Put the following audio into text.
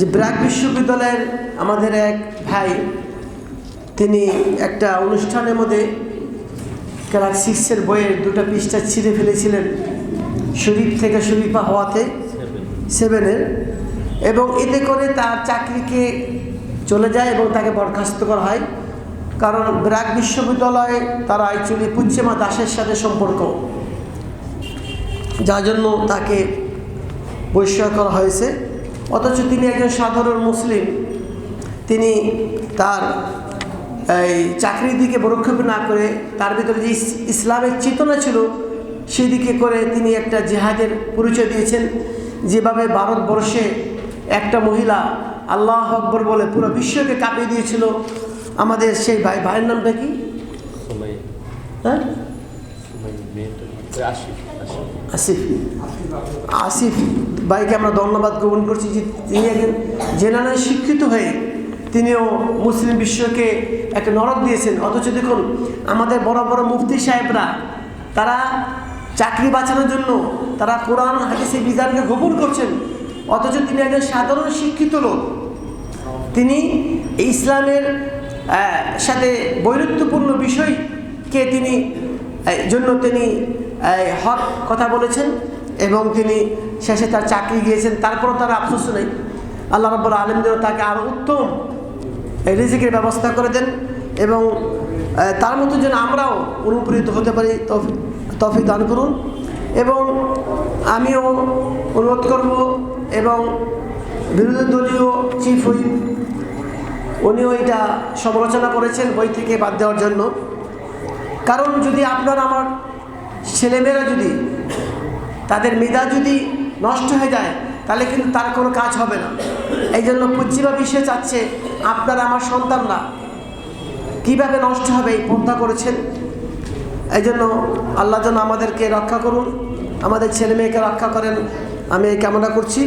যে ব্র্যাক বিশ্ববিদ্যালয়ের আমাদের এক ভাই, তিনি একটা অনুষ্ঠানের মধ্যে ক্লাস সিক্সের বইয়ের দুটো পৃষ্ঠা ছিঁড়ে ফেলেছিলেন শরীফ থেকে শরীফা হওয়াতে, সেভেনের। এবং এতে করে তার চাকরিকে চলে যায় এবং তাকে বরখাস্ত করা হয়। কারণ ব্র্যাক বিশ্ববিদ্যালয়ে তারা অ্যাকচুয়ালি পুচ্ছেমা দাসের সাথে সম্পর্ক। যার জন্য তাকে বহিষ্কার করা হয়েছে। অথচ তিনি একজন সাধারণ মুসলিম। তিনি তার এই চাকরির দিকে পরক্ষেপ না করে তার ভিতরে যে ইসলামের চেতনা ছিল সেদিকে করে তিনি একটা জেহাদের পরিচয় দিয়েছেন। যেভাবে ভারতবর্ষে একটা মহিলা আল্লাহ আকবর বলে পুরো বিশ্বকে কাঁপিয়ে দিয়েছিল। আমাদের সেই ভাই ভাইয়ের নামটা কি? হ্যাঁ? আসিফ। আসিফ, ভাইকে আমরা ধন্যবাদ গ্রহণ করছি যে তিনি একজন জেনারেল শিক্ষিত হয়ে তিনিও মুসলিম বিশ্বকে একটা নরক দিয়েছেন। অথচ দেখুন, আমাদের বড় বড় মুফতি সাহেবরা, তারা চাকরি বাঁচানোর জন্য তারা কোরআন হাদিসে বিধানকে গোপন করছেন। অথচ তিনি একজন সাধারণ শিক্ষিত লোক। তিনি ইসলামের সাথে বৈরুত্যপূর্ণ বিষয়কে তিনি জন্য তিনি হক কথা বলেছেন এবং তিনি শেষে তার চাকরি গিয়েছেন, তারপরও তার আফসোস নেই। আল্লাহ রব্বুল আলম তাকে আরও উত্তম রিজিকের ব্যবস্থা করে দেন এবং তার মতো যেন আমরাও অনুপ্রেরিত হতে পারি, তফি, তৌফিক দান করুন। এবং আমিও অনুরোধ করব এবং বিরোধী দলীয় চিফ হুইপ, উনিও এটা সমালোচনা করেছেন বই থেকে বাদ দেওয়ার জন্য। কারণ যদি আপনার আমার ছেলেমেয়েরা যদি, তাদের মেধা যদি নষ্ট হয়ে যায়, তাহলে কিন্তু তার কোনো কাজ হবে না। এই জন্য পশ্চিমা বিশ্বে চাচ্ছে, আপনারা আমার সন্তানরা কীভাবে নষ্ট হবে এই পন্থা করেছেন? এই জন্য আল্লাহ যেন আমাদেরকে রক্ষা করুন, আমাদের ছেলে মেয়েকে রক্ষা করেন। আমি এই কামনা করছি।